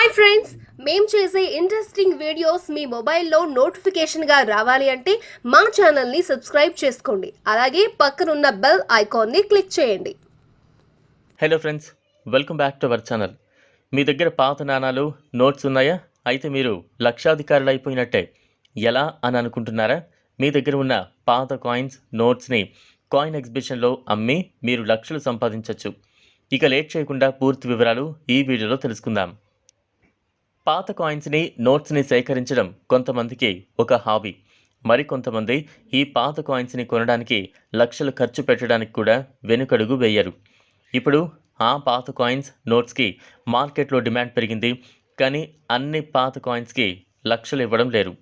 Hi friends మేము చేసే interesting videos మీ మొబైల్లో నోటిఫికేషన్గా రావాలి అంటే మా ఛానల్ని సబ్స్క్రైబ్ చేసుకోండి. అలాగే పక్కనున్న బెల్ ఐకాన్ని క్లిక్ చేయండి. Hello friends welcome back to our channel మీ దగ్గర పాత నాణాలు నోట్స్ ఉన్నాయా? అయితే మీరు లక్షాధికారులు అయిపోయినట్టే. ఎలా అని అనుకుంటున్నారా? మీ దగ్గర ఉన్న పాత కాయిన్స్ నోట్స్ని కాయిన్ ఎగ్జిబిషన్లో అమ్మి మీరు లక్షలు సంపాదించవచ్చు ఇక లేట్ చేయకుండా పూర్తి వివరాలు ఈ వీడియోలో తెలుసుకుందాం. పాత కాయిన్స్ని నోట్స్ని సేకరించడం కొంతమందికి ఒక హాబీ. మరికొంతమంది ఈ పాత కాయిన్స్ని కొనడానికి లక్షలు ఖర్చు పెట్టడానికి కూడా వెనుకడుగు వేయరు. ఇప్పుడు ఆ పాత కాయిన్స్ నోట్స్కి మార్కెట్లో డిమాండ్ పెరిగింది. కానీ అన్ని పాత కాయిన్స్కి లక్షలు ఇవ్వడం లేరు.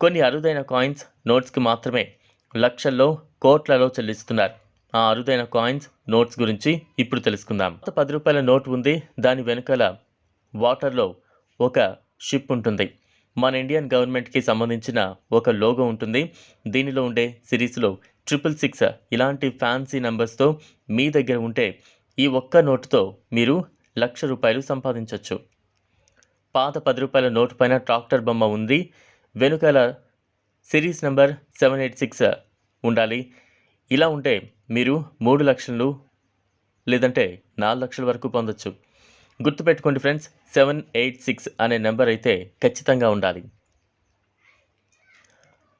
కొన్ని అరుదైన కాయిన్స్ నోట్స్కి మాత్రమే లక్షల్లో కోట్లలో చెల్లిస్తున్నారు. ఆ అరుదైన కాయిన్స్ నోట్స్ గురించి ఇప్పుడు తెలుసుకుందాం. పది రూపాయల నోట్ ఉంది. దాని వెనుకల వాటర్లో ఒక షిప్ ఉంటుంది. మన ఇండియన్ గవర్నమెంట్కి సంబంధించిన ఒక లోగో ఉంటుంది. దీనిలో ఉండే సిరీస్లో ట్రిపుల్ సిక్స్ ఇలాంటి ఫ్యాన్సీ నెంబర్స్తో మీ దగ్గర ఉంటే ఈ ఒక్క నోటుతో మీరు లక్ష రూపాయలు సంపాదించవచ్చు పాత పది రూపాయల నోటు పైన ట్రాక్టర్ బొమ్మ ఉంది. వెనుకల series number seven eight six ఉండాలి. ఇలా ఉంటే మీరు మూడు లక్షలు లేదంటే నాలుగు లక్షల వరకు పొందొచ్చు. గుర్తుపెట్టుకోండి ఫ్రెండ్స్ సెవెన్ ఎయిట్ సిక్స్ అనే నెంబర్ అయితే ఖచ్చితంగా ఉండాలి.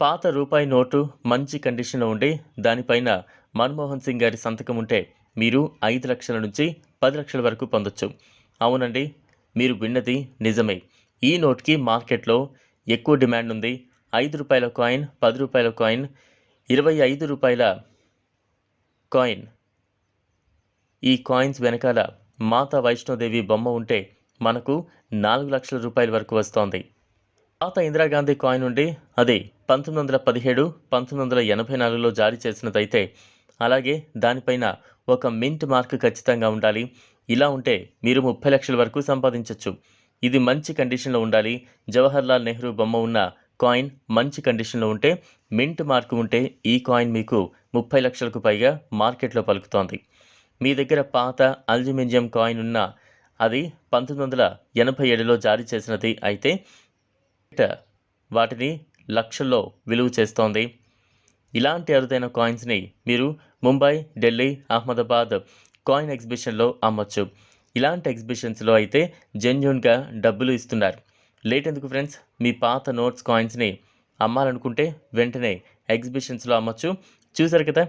పాత రూపాయి నోటు మంచి కండిషన్లో ఉండి దానిపైన మన్మోహన్ సింగ్ గారి సంతకం ఉంటే మీరు ఐదు లక్షల నుంచి పది లక్షల వరకు పొందొచ్చు. అవునండి మీరు విన్నది నిజమే. ఈ నోట్కి మార్కెట్లో ఎక్కువ డిమాండ్ ఉంది. ఐదు రూపాయల కాయిన్ పది రూపాయల కాయిన్ ఇరవై ఐదు రూపాయల కాయిన్. ఈ కాయిన్స్ వెనకాల మాతా వైష్ణోదేవి బొమ్మ ఉంటే మనకు నాలుగు లక్షల రూపాయల వరకు వస్తోంది. పాత ఇందిరాగాంధీ కాయిన్ ఉండి అది పంతొమ్మిది వందల పదిహేడు పంతొమ్మిది వందల ఎనభై నాలుగులో జారీ చేసినదైతే అలాగే దానిపైన ఒక మింట్ మార్క్ ఖచ్చితంగా ఉండాలి. ఇలా ఉంటే మీరు ముప్పై లక్షల వరకు సంపాదించవచ్చు ఇది మంచి కండిషన్లో ఉండాలి. జవహర్లాల్ నెహ్రూ బొమ్మ ఉన్న కాయిన్ మంచి కండిషన్లో ఉంటే మింట్ మార్క్ ఉంటే ఈ కాయిన్ మీకు ముప్పై లక్షలకు పైగా మార్కెట్లో పలుకుతోంది. మీ దగ్గర పాత అల్యూమినియం కాయిన్ ఉన్న అది పంతొమ్మిది వందల ఎనభై ఏడులో జారీ చేసినది అయితే వాటిని లక్షల్లో విలువ చేస్తోంది. ఇలాంటి అరుదైన కాయిన్స్ని మీరు ముంబై ఢిల్లీ అహ్మదాబాద్ కాయిన్ ఎగ్జిబిషన్లో అమ్మొచ్చు. ఇలాంటి ఎగ్జిబిషన్స్లో అయితే జెన్యున్గా డబ్బులు ఇస్తున్నారు. లేట్ ఎందుకు ఫ్రెండ్స్? మీ పాత నోట్స్ కాయిన్స్ని అమ్మాలనుకుంటే వెంటనే ఎగ్జిబిషన్స్లో అమ్మొచ్చు. చూసారు కదా?